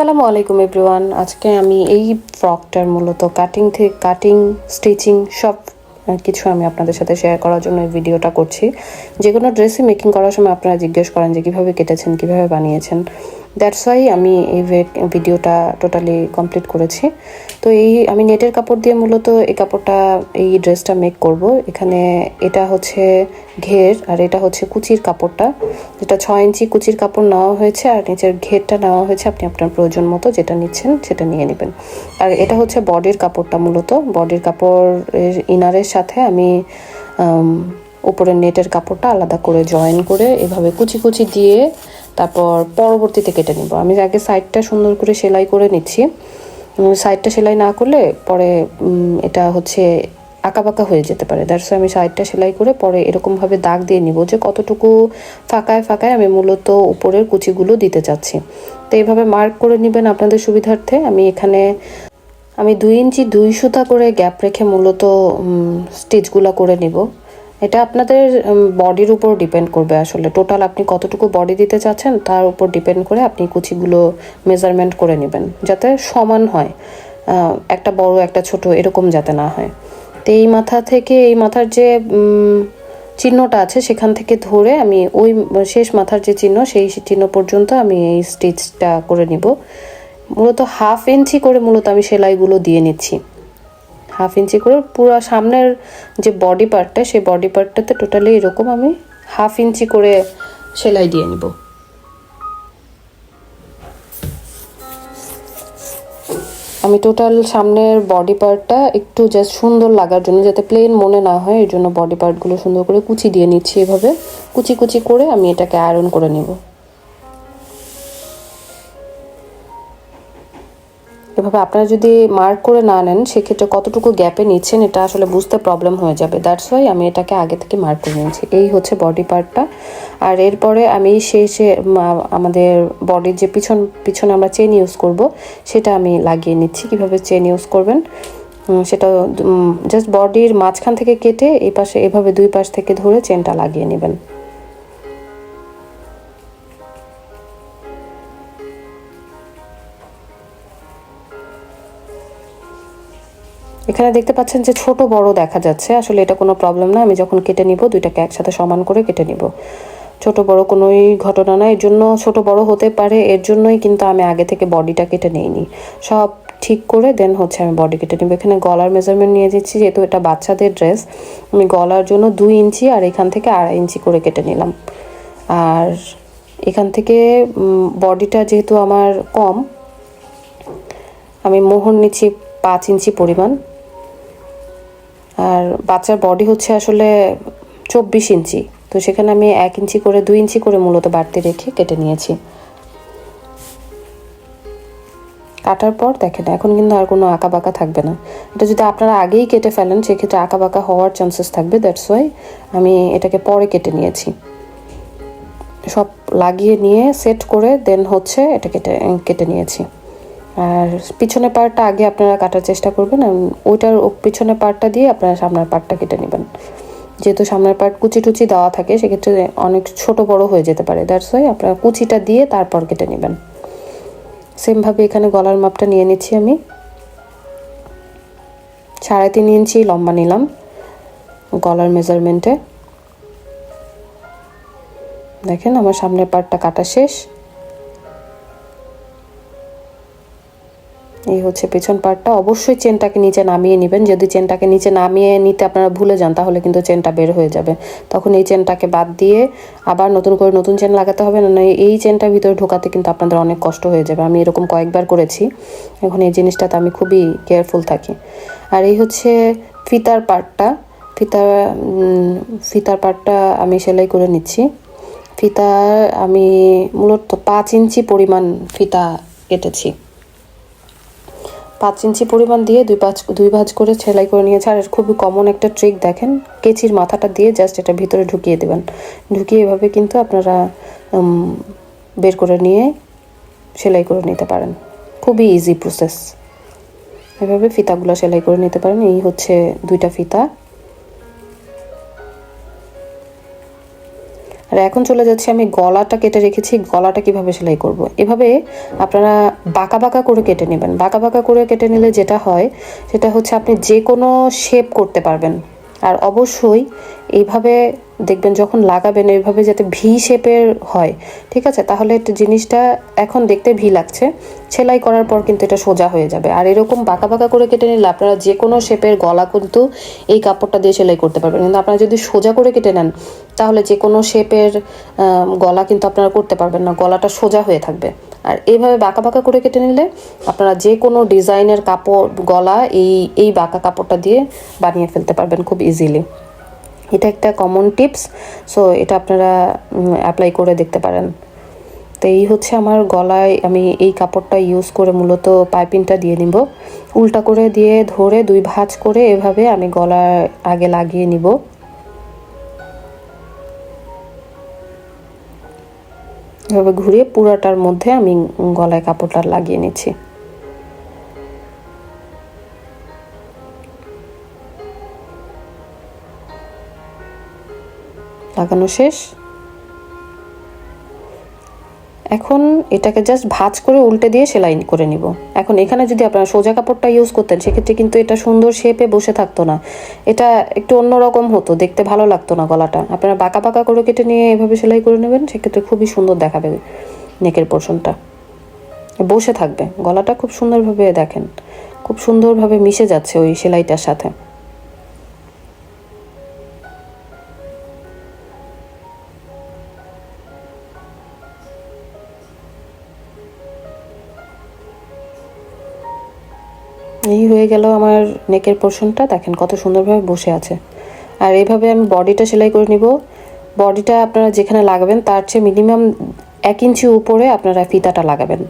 আসসালামু আলাইকুম এভরিওয়ান আজকে আমি এই ফ্রকটার মূলত কাটিং থেকে কাটিং স্টিচিং সব কিছু আমি আপনাদের সাথে শেয়ার করার জন্য এই ভিডিওটা করছি। যে কোনো ড্রেসে মেকিং করার সময় আপনারা জিজ্ঞেস করেন যে কীভাবে কেটেছেন, কীভাবে বানিয়েছেন। দ্যাটস ওয়াই আমি এই ভিডিওটা টোটালি কমপ্লিট করেছি। তো এই, আমি নেটের কাপড় দিয়ে মূলত এই কাপড়টা, এই ড্রেসটা মেক করব। এখানে এটা হচ্ছে ঘের আর এটা হচ্ছে কুচির কাপড়টা। যেটা ছয় ইঞ্চি কুচির কাপড় নেওয়া হয়েছে আর নিচের ঘেরটা নেওয়া হয়েছে আপনি আপনার প্রয়োজন মতো যেটা নিচ্ছেন সেটা নিয়ে নেবেন। আর এটা হচ্ছে বডির কাপড়টা মূলত। বডির কাপড়ের ইনারের সাথে আমি উপরের নেটের কাপড়টা আলাদা করে জয়েন করে এভাবে কুচি কুচি দিয়ে তারপর পরবর্তীতে কেটে নিব। আমি আগে সাইডটা সুন্দর করে সেলাই করে নিচ্ছি। সাইডটা সেলাই না করলে পরে এটা হচ্ছে আঁকাবাঁকা হয়ে যেতে পারে। দ্যাটস আমি সাইডটা সেলাই করে পরে এরকমভাবে দাগ দিয়ে নিব যে কতটুকু ফাঁকায় ফাঁকায় আমি মূলত উপরের কুচিগুলো দিতে চাচ্ছি। তো এইভাবে মার্ক করে নেবেন আপনাদের সুবিধার্থে। আমি এখানে, আমি দুই ইঞ্চি দুই সুতা করে গ্যাপ রেখে মূলত স্টিচগুলো করে নিব। এটা আপনাদের বডির উপর ডিপেন্ড করবে আসলে। টোটাল আপনি কতটুকু বডি দিতে চাচ্ছেন, তার উপর ডিপেন্ড করে আপনি কুচিগুলো মেজারমেন্ট করে নেবেন, যাতে সমান হয়। একটা বড়, একটা ছোট, এরকম যাতে না হয়। তো এই মাথা থেকে, এই মাথার যে চিহ্নটা আছে, সেখান থেকে ধরে আমি ওই শেষ মাথার যে চিহ্ন, সেই চিহ্ন পর্যন্ত আমি এই স্টিচটা করে নিব। মূলত হাফ ইঞ্চি করে মূলত আমি সেলাইগুলো দিয়ে নিচ্ছি। হাফ ইঞ্চি করে পুরো সামনের যে বডি পার্টটা সেই বডি পার্টটাতে টোটালি এরকম আমি হাফ ইঞ্চি করে সেলাই দিয়ে নিব। আমি টোটাল সামনের বডি পার্টটা একটু জাস্ট সুন্দর লাগার জন্য, যাতে প্লেন মনে না হয়, এর জন্য বডি পার্টগুলো সুন্দর করে কুচি দিয়ে নিচ্ছি এভাবে। কুচি কুচি করে আমি এটাকে আয়রন করে নেব। এভাবে আপনারা যদি মার্ক করে না নেন, সেক্ষেত্রে কতটুকু গ্যাপে নিচ্ছেন, এটা আসলে বুঝতে প্রবলেম হয়ে যাবে। দ্যাটস ওয়াই আমি এটাকে আগে থেকে মার্ক করে নিয়েছি। এই হচ্ছে বডি পার্টটা আর এরপরে আমি শেষে আমাদের বডির যে পিছন, পিছনে আমরা চেন ইউজ করব, সেটা আমি লাগিয়ে নিচ্ছি। কীভাবে চেন ইউজ করবেন? সেটা জাস্ট বডির মাঝখান থেকে কেটে এই পাশে, এভাবে দুই পাশ থেকে ধরে চেনটা লাগিয়ে নেবেন। এখানে দেখতে পাচ্ছেন যে ছোট বড় দেখা যাচ্ছে। আসলে এটা কোনো প্রবলেম না। আমি যখন কেটে নিব, দুইটাকে একসাথে সমান করে কেটে নিব। ছোট বড় কোনোই ঘটনা না। এর জন্য ছোট বড় হতে পারে। এর জন্যই কিন্তু আমি আগে থেকে বডিটা কেটে নিইনি। সব ঠিক করে দেন হচ্ছে আমি বডি কেটে নিব। এখানে গলার মেজারমেন্ট নিয়ে যাচ্ছি। যেহেতু এটা বাচ্চাদের ড্রেস আমি গলার জন্য দুই ইঞ্চি আর এখান থেকে আড়াই ইঞ্চি করে কেটে নিলাম। আর এখান থেকে বডিটা যেহেতু আমার কম, আমি মোহর নিচ্ছি পাঁচ ইঞ্চি পরিমাণ। আর বাচ্চার বডি হচ্ছে আসলে চব্বিশ ইঞ্চি। তো সেখানে আমি এক ইঞ্চি করে, দুই ইঞ্চি করে মূলত বাড়তি রেখে কেটে নিয়েছি। কাটার পর দেখেন, এখন কিন্তু আর কোনো আঁকা বাঁকা থাকবে না। এটা যদি আপনারা আগেই কেটে ফেলেন, সেক্ষেত্রে আঁকা বাঁকা হওয়ার চান্সেস থাকবে দ্যাটস ওয়াই আমি এটাকে পরে কেটে নিয়েছি। সব লাগিয়ে নিয়ে সেট করে দেন হচ্ছে এটা কেটে কেটে নিয়েছি। আর পিছনের পার্টটা আগে আপনারা কাটার চেষ্টা করবেন আর ওইটার পিছনের পার্টটা দিয়ে আপনারা সামনের পার্টটা কেটে নেবেন। যেহেতু সামনের পার্ট কুচি টুচি দেওয়া থাকে, সেক্ষেত্রে অনেক ছোট বড় হয়ে যেতে পারে। দ্যাটস ওয়াই আপনারা কুচিটা দিয়ে তারপর কেটে নেবেন। সেমভাবে এখানে গলার মাপটা নিয়ে নিচ্ছি আমি। সাড়ে তিন ইঞ্চি লম্বা নিলাম গলার মেজারমেন্টে দেখেন আমার সামনের পার্টটা কাটা শেষ। এই হচ্ছে পেছন পার্টটা অবশ্যই চেনটাকে নিচে নামিয়ে নেবেন। যদি চেনটাকে নিচে নামিয়ে নিতে আপনারা ভুলে যান, তাহলে কিন্তু চেনটা বের হয়ে যাবে। তখন এই চেনটাকে বাদ দিয়ে আবার নতুন করে নতুন চেন লাগাতে হবে। না এই চেনটার ভিতরে ঢোকাতে কিন্তু আপনাদের অনেক কষ্ট হয়ে যাবে। আমি এরকম কয়েকবার করেছি। এখন এই জিনিসটাতে আমি খুবই কেয়ারফুল থাকি। আর এই হচ্ছে ফিতার পার্টটা ফিতা ফিতার পার্টটা আমি সেলাই করে নিচ্ছি। ফিতা আমি মূলত পাঁচ ইঞ্চি পরিমাণ ফিতা কেটেছি। পাঁচ ইঞ্চি পরিমাণ দিয়ে দুই পাঁচ দুই ভাঁজ করে সেলাই করে নিয়েছে। আর খুবই কমন একটা ট্রিক দেখেন, কেচির মাথাটা দিয়ে জাস্ট এটা ভিতরে ঢুকিয়ে দেবেন। ঢুকিয়ে এভাবে কিন্তু আপনারা বের করে নিয়ে সেলাই করে নিতে পারেন। খুবই ইজি প্রসেস এভাবে ফিতাগুলো সেলাই করে নিতে পারেন। এই হচ্ছে দুইটা ফিতা। আর এখন চলে যাচ্ছি আমি গলাটা কেটে রেখেছি, গলাটা কীভাবে সেলাই করব। এভাবে আপনারা বাঁকা বাঁকা করে কেটে নেবেন বাঁকা বাঁকা করে কেটে নিলে যেটা হয়, সেটা হচ্ছে আপনি যে কোনো শেপ করতে পারবেন আর অবশ্যই এইভাবে দেখবেন যখন লাগাবেন এইভাবে যাতে ভি শেপের হয়, ঠিক আছে? তাহলে জিনিসটা এখন দেখতে ভি লাগছে। সেলাই করার পর কিন্তু এটা সোজা হয়ে যাবে। আর এরকম বাঁকা বাঁকা করে কেটে নিলে আপনারা যে কোনো শেপের গলা কিন্তু এই কাপড়টা দিয়ে সেলাই করতে পারবেন। কিন্তু আপনারা যদি সোজা করে কেটে নেন, তাহলে যে কোনো শেপের গলা কিন্তু আপনারা করতে পারবেন না। গলাটা সোজা হয়ে থাকবে। আর এইভাবে বাঁকা বাঁকা করে কেটে নিলে আপনারা যে কোনো ডিজাইনের কাপড়, গলা এই এই বাঁকা কাপড়টা দিয়ে বানিয়ে ফেলতে পারবেন খুব ইজিলি এটা একটা কমন টিপস সো এটা আপনারা অ্যাপ্লাই করে দেখতে পারেন। তো এই হচ্ছে আমার গলায়, আমি এই কাপড়টা ইউজ করে মূলত পাইপিংটা দিয়ে নিব। উল্টা করে দিয়ে ধরে দুই ভাঁজ করে এভাবে আমি গলায় আগে লাগিয়ে নিব। এভাবে ঘুরিয়ে পুরাটার মধ্যে আমি গলায় কাপড়টা লাগিয়ে নিচ্ছি। লাগানো শেষ। এখন এটাকে জাস্ট ভাঁজ করে উল্টে দিয়ে সেলাই করে নিব। এখন এখানে যদি আপনারা সোজা কাপড়টা ইউজ করতেন, সেক্ষেত্রে কিন্তু এটা সুন্দর শেপে বসে থাকতো না। এটা একটু অন্যরকম হতো, দেখতে ভালো লাগতো না গলাটা। আপনারা বাঁকা বাঁকা করে কেটে নিয়ে এভাবে সেলাই করে নেবেন, সেক্ষেত্রে খুবই সুন্দর দেখাবে নেকের পোর্শনটা বসে থাকবে। গলাটা খুব সুন্দরভাবে দেখেন, খুব সুন্দরভাবে মিশে যাচ্ছে ওই সেলাইটার সাথে। এই হয়ে গেল আমার নেকের পোর্শনটা দেখেন কত সুন্দরভাবে বসে আছে। আর এইভাবে আমি বডিটা সেলাই করে নিব। বডিটা আপনারা যেখানে লাগাবেন, তার চেয়ে মিনিমাম এক ইঞ্চি উপরে আপনারা ফিতাটা লাগাবেন।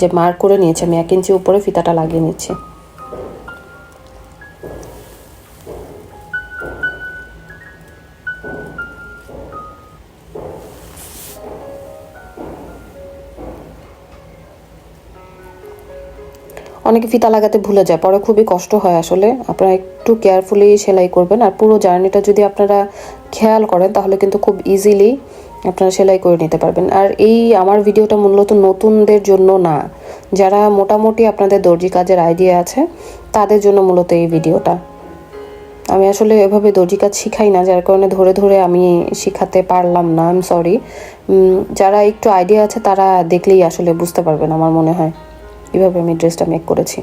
যে মার্ক করে নিয়েছে আমি, এক ইঞ্চি উপরে ফিতাটা লাগিয়ে নিচ্ছি। অনেকে ফিতা লাগাতে ভুলে যায়, পরে খুবই কষ্ট হয় আসলে। আপনারা একটু কেয়ারফুলি সেলাই করবেন আর পুরো জার্নিটা যদি আপনারা খেয়াল করেন, তাহলে কিন্তু খুব ইজিলি আপনারা সেলাই করে নিতে পারবেন। আর এই আমার ভিডিওটা মূলত নতুনদের জন্য না, যারা মোটামুটি আপনাদের দর্জি কাজের আইডিয়া আছে, তাদের জন্য মূলত এই ভিডিওটা। আমি আসলে এভাবে দর্জি কাজ শিখাই না, যার কারণে ধরে ধরে আমি শিখাতে পারলাম না আই এম সরি যারা একটু আইডিয়া আছে, তারা দেখলেই আসলে বুঝতে পারবেন, আমার মনে হয়। এভাবে আমি ড্রেসটা মেক করেছি।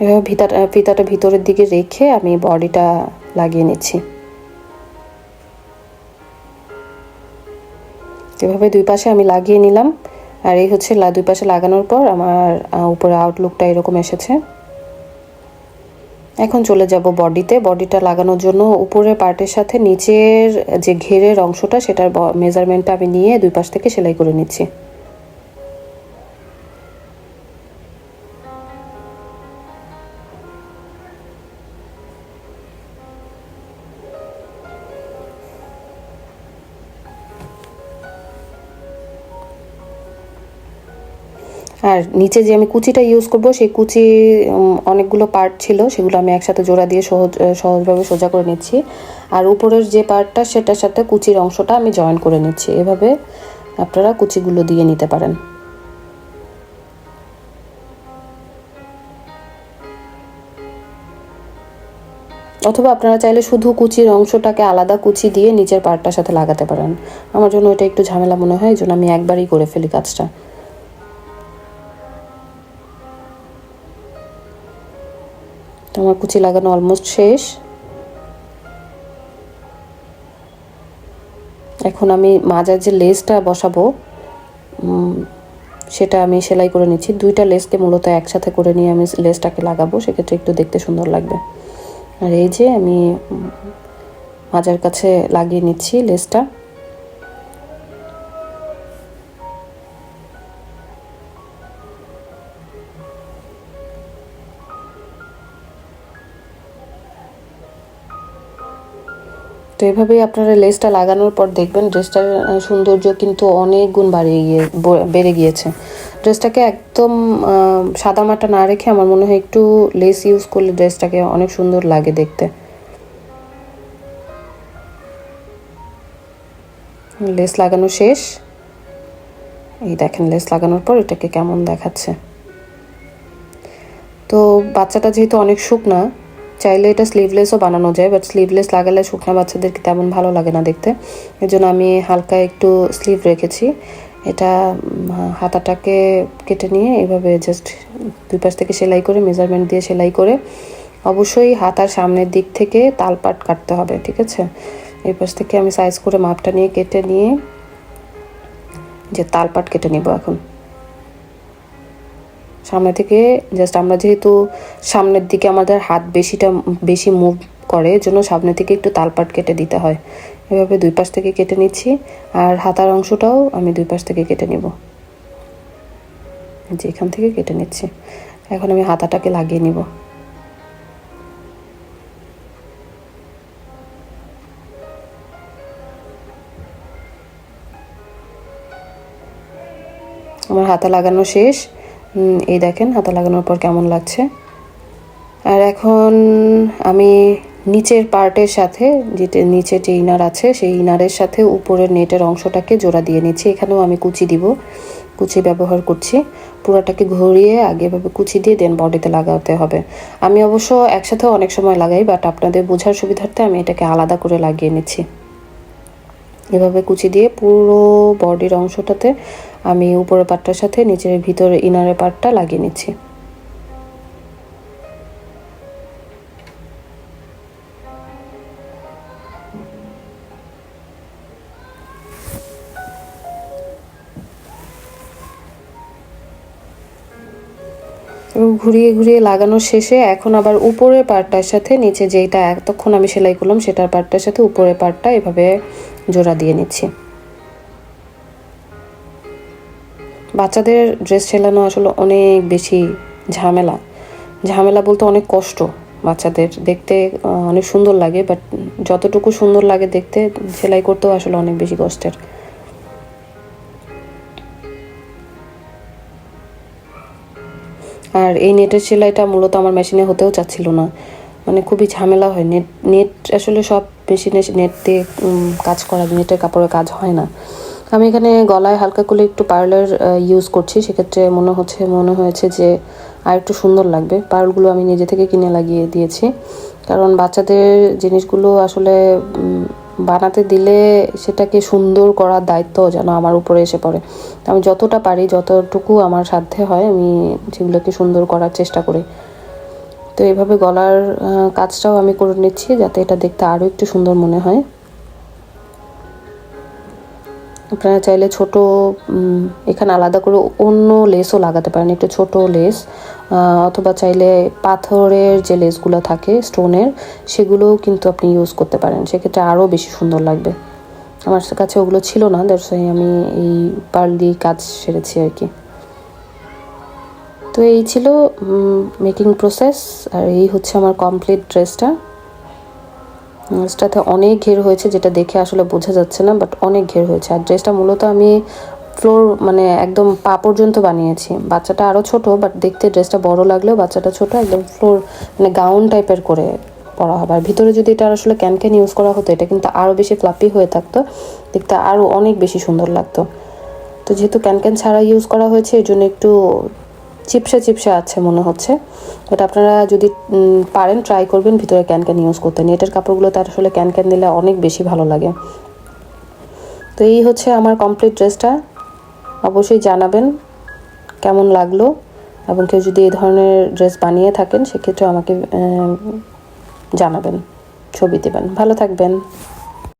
এভাবে ফিতাটা ফিতাটা ভিতরের দিকে রেখে আমি বডিটা লাগিয়ে নিচ্ছি। এভাবে দুই পাশে আমি লাগিয়ে নিলাম। আর এই হচ্ছে দুই পাশে লাগানোর পর আমার উপরে আউটলুকটা এরকম এসেছে। এখন চলে যাব বডিতে। বডিটা লাগানোর জন্য উপরের পার্টের সাথে নিচের যে ঘেরের অংশটা, সেটার মেজারমেন্টটা আমি নিয়ে দুই পাশ থেকে সেলাই করে নিচ্ছি। আর নিচে যে আমি কুচিটা ইউজ করব, সেই কুচি অনেকগুলো পার্ট ছিল, সেগুলো আমি একসাথে জোড়া দিয়ে সহজ সহজভাবে সোজা করে নিচ্ছি। আর উপরের যে পার্টটা সেটার সাথে কুচির অংশটা আমি জয়েন করে নিচ্ছি। এভাবে আপনারা কুচিগুলো দিয়ে নিতে পারেন। অথবা আপনারা চাইলে শুধু কুচির অংশটাকে আলাদা কুচি দিয়ে নিচের পার্টটার সাথে লাগাতে পারেন। আমার জন্য এটা একটু ঝামেলা মনে হয়, এই জন্য আমি একবারই করে ফেলি কাজটা। আমার কুচি লাগানো অলমোস্ট শেষ। এখন আমি মাজার যে লেসটা বসাবো সেটা আমি সেলাই করে নিচ্ছি। দুইটা লেসকে মূলত একসাথে করে নিয়ে আমি লেসটাকে লাগাবো, সেক্ষেত্রে একটু দেখতে সুন্দর লাগবে। আর এই যে আমি মাজার কাছে লাগিয়ে নিচ্ছি লেসটা। তো এভাবেই আপনারা লেসটা লাগানোর পর দেখবেন ড্রেসটার সৌন্দর্য কিন্তু অনেক গুণ বাড়িয়ে গিয়ে বেড়ে গিয়েছে। ড্রেসটাকে একদম সাদামাটা না রেখে আমার মনে হয় একটু লেস ইউজ করলে ড্রেসটাকে অনেক সুন্দর লাগে দেখতে। লেস লাগানো শেষ। এই দেখেন লেস লাগানোর পর এটাকে কেমন দেখাচ্ছে। তো বাচ্চাটা যেহেতু অনেক শুকনা চাইলে এটা স্লিভলেসও বানানো যায় বাট স্লিভলেস লাগালে শুকনা বাচ্চাদেরকে তেমন ভালো লাগে না দেখতে। এর জন্য আমি হালকা একটু স্লিভ রেখেছি। এটা হাতাটাকে কেটে নিয়ে এভাবে জাস্ট দুই পাশ থেকে সেলাই করে মেজারমেন্ট দিয়ে সেলাই করে অবশ্যই হাতার সামনের দিক থেকে তালপাট কাটতে হবে, ঠিক আছে? এই পাশ থেকে আমি সাইজ করে মাপটা নিয়ে কেটে নিয়ে যে তালপাট কেটে নিব এখন। সামনে থেকে জাস্ট আমরা যেহেতু সামনের দিকে আমাদের হাত বেশিটা, বেশি মুভ করে, জন্য সামনে থেকে একটু তালপাট কেটে দিতে হয়। এভাবে দুই পাশ থেকে কেটে নিচ্ছি, আর হাতার অংশটাও আমি দুই পাশ থেকে কেটে নিব। যে এখান থেকে কেটে নিচ্ছি। এখন আমি হাতাটাকে লাগিয়ে নিব। আমার হাতা লাগানো শেষ। এই দেখেন হাতা লাগানোর পর কেমন লাগছে। আর এখন আমি নিচের পার্টের সাথে যেটা নিচে যে ইনার আছে, সেই ইনারের সাথে উপরের নেটের অংশটাকে জোড়া দিয়ে নিচ্ছি। এখানেও আমি কুচি দিব, কুচি ব্যবহার করছি। পুরোটাকে ঘুরিয়ে আগে এভাবে কুচি দিয়ে দেন বডিতে লাগাতে হবে। আমি অবশ্য একসাথে অনেক সময় লাগাই বাট আপনাদের বোঝার সুবিধার্থে আমি এটাকে আলাদা করে লাগিয়ে নিচ্ছি। এভাবে কুচি দিয়ে পুরো বডির অংশটাতে আমি উপরের পাটটার সাথে নিচের ভিতরে ইনারের পাটটা লাগিয়ে নিচ্ছি। ঘুরিয়ে ঘুরিয়ে লাগানো শেষে এখন আবার উপরের পার্টটার সাথে নিচে যেটা এতক্ষণ আমি সেলাই করলাম, সেটার পার্টটার সাথে উপরের পার্টটা এভাবে জোড়া দিয়ে নিচ্ছি। বাচ্চাদের ড্রেস সেলানো আসলে অনেক বেশি ঝামেলা। ঝামেলা বলতে অনেক কষ্ট বাচ্চাদের। দেখতে অনেক সুন্দর লাগে বাট যতটুকু সুন্দর লাগে দেখতে, সেলাই করতেও আসলে অনেক বেশি কষ্টের। আর এই নেটের সেলাইটা মূলত আমার মেশিনে হতেও চাচ্ছিল না। মানে খুবই ঝামেলা হয়। নেট নেট আসলে সব মেশিনে নেট দিয়ে কাজ করা, নেটের কাপড়ে কাজ হয় না। আমি এখানে গলায় হালকা করে একটু পার্লার ইউজ করছি। সেক্ষেত্রে মনে হচ্ছে, মনে হয়েছে যে আর একটু সুন্দর লাগবে। পার্লগুলো আমি নিজে থেকে কিনে লাগিয়ে দিয়েছি। কারণ বাচ্চাদের জিনিসগুলো আসলে বানাতে দিলে সেটাকে সুন্দর করার দায়িত্ব যেন আমার উপরে এসে পড়ে। আমি যতটা পারি, যতটুকু আমার সাধ্যে হয়, আমি সেগুলোকে সুন্দর করার চেষ্টা করি। তো এইভাবে গলার কাজটাও আমি করে নিচ্ছি, যাতে এটা দেখতে আরও একটু সুন্দর মনে হয়। আপনারা চাইলে ছোট এখানে আলাদা করে অন্য লেসও লাগাতে পারেন, একটু ছোট লেস অথবা চাইলে পাথরের যে লেসগুলো থাকে, স্টোনের, সেগুলোও কিন্তু আপনি ইউজ করতে পারেন। সেক্ষেত্রে আরও বেশি সুন্দর লাগবে। আমার কাছে ওগুলো ছিল না দ্যাটস ওয়াই আমি এই পার্ল কাজ সেরেছি আর কি। তো এই ছিল মেকিং প্রসেস আর এই হচ্ছে আমার কমপ্লিট ড্রেসটা ড্রেসটাতে অনেক ঘের হয়েছে যেটা দেখে আসলে বোঝা যাচ্ছে না বাট অনেক ঘের হয়েছে। আর ড্রেসটা মূলত আমি ফ্লোর মানে একদম পা পর্যন্ত বানিয়েছি। বাচ্চাটা আরও ছোট বাট দেখতে ড্রেসটা বড় লাগলেও বাচ্চাটা ছোট, একদম ফ্লোর মানে গাউন টাইপের করে পরা হবে। আর ভিতরে যদি এটা আসলে ক্যান ক্যান ইউজ করা হতো, এটা কিন্তু আরও বেশি ফ্লাপি হয়ে থাকতো, দেখতে আরও অনেক বেশি সুন্দর লাগতো। তো যেহেতু ক্যান ক্যান ছাড়া ইউজ করা হয়েছে এই জন্য একটু চিপসে চিপসে আছে মনে হচ্ছে। বাট আপনারা যদি পারেন ট্রাই করবেন, ভিতরে ক্যান ক্যান ইউজ করতে। নেটের কাপড়গুলো তার আসলে ক্যান ক্যান দিলে অনেক বেশি ভালো লাগে। তো এই হচ্ছে আমার কমপ্লিট ড্রেসটা অবশ্যই জানাবেন কেমন লাগল এবং কেউ যদি এই ধরনের ড্রেস বানিয়ে থাকেন সেক্ষেত্রে আমাকে জানাবেন, ছবি দেবেন। ভালো থাকবেন।